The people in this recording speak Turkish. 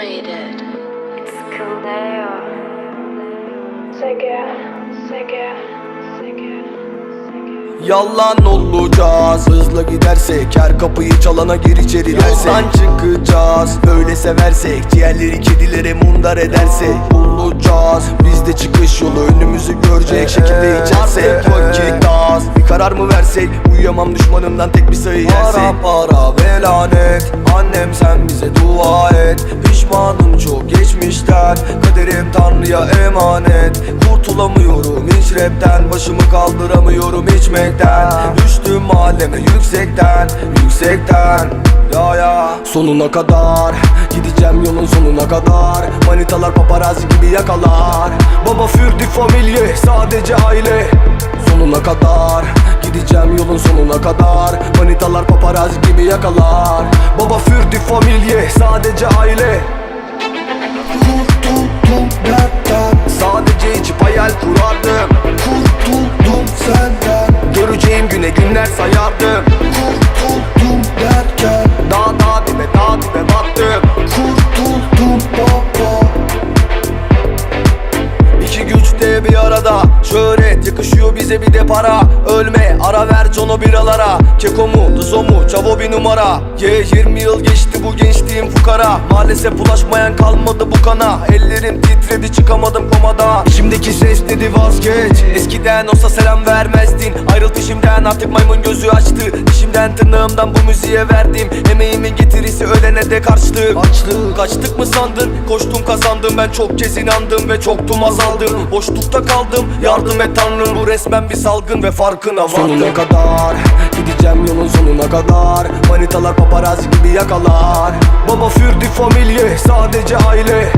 acclimated. Sıkılıyor. Seger, seger, seger. Yalan olacağız. Hızla gidersek her kapıyı çalana gir içeri dersek. Yoldan çıkacağız Öyle seversek. Ciğerleri kedilere mundar edersek. Olacağız Bizde çıkış yolu önümüzü görecek şekilde içersek. Vakit karar mı versek? Uyuyamam düşmanımdan tek bir sayı yersek Para para ve lanet Annem sen bize dua et. Pişmanım çok geçmişten. Kaderim Tanrı'ya emanet. Kurtulamıyorum hiç rapten. Başımı kaldıramıyorum içmekten. Düştüm mahalleme yüksekten Yüksekten. Ya ya. Sonuna kadar Gideceğim yolun sonuna kadar. Manitalar paparazzi gibi yakalar. Baba fürdü familye sadece aile. Sonuna kadar Gideceğim yolun sonuna kadar. Manitalar paparazzi gibi yakalar. Baba fürdü familye sadece aile. Kurtuldum dertten Sadece içip hayal kurardım. Kurtuldum senden. Göreceğim güne günler sayardım Şöhret yakışıyor bize bir de para. Ölme ara ver Jono biralara. Keko mu Duzo mu Çavo bir numara. Ye 20 yıl geçti bu gençliğim fukara. Maalesef ulaşmayan kalmadı bu kana. Ellerim titredi çıkamadım komadan İçimdeki ses dedi vazgeç. Eskiden olsa selam vermezdin. Ayrıl dişimden artık maymun gözü açtı. Dişimden tırnağımdan bu müziğe verdim. Emeğimin getirisi ölene de karşılık Açlık kaçtık mı sandın? Koştum kazandım. Ben çok kez inandım Ve çoktum azaldım. Boşlukta kaldım yardım et tanrım Bu resmen bir salgın ve farkına vardım. Sonuna kadar gideceğim yolun sonuna kadar. Manitalar paparazzi gibi yakalar. Baba fürdü familye sadece aile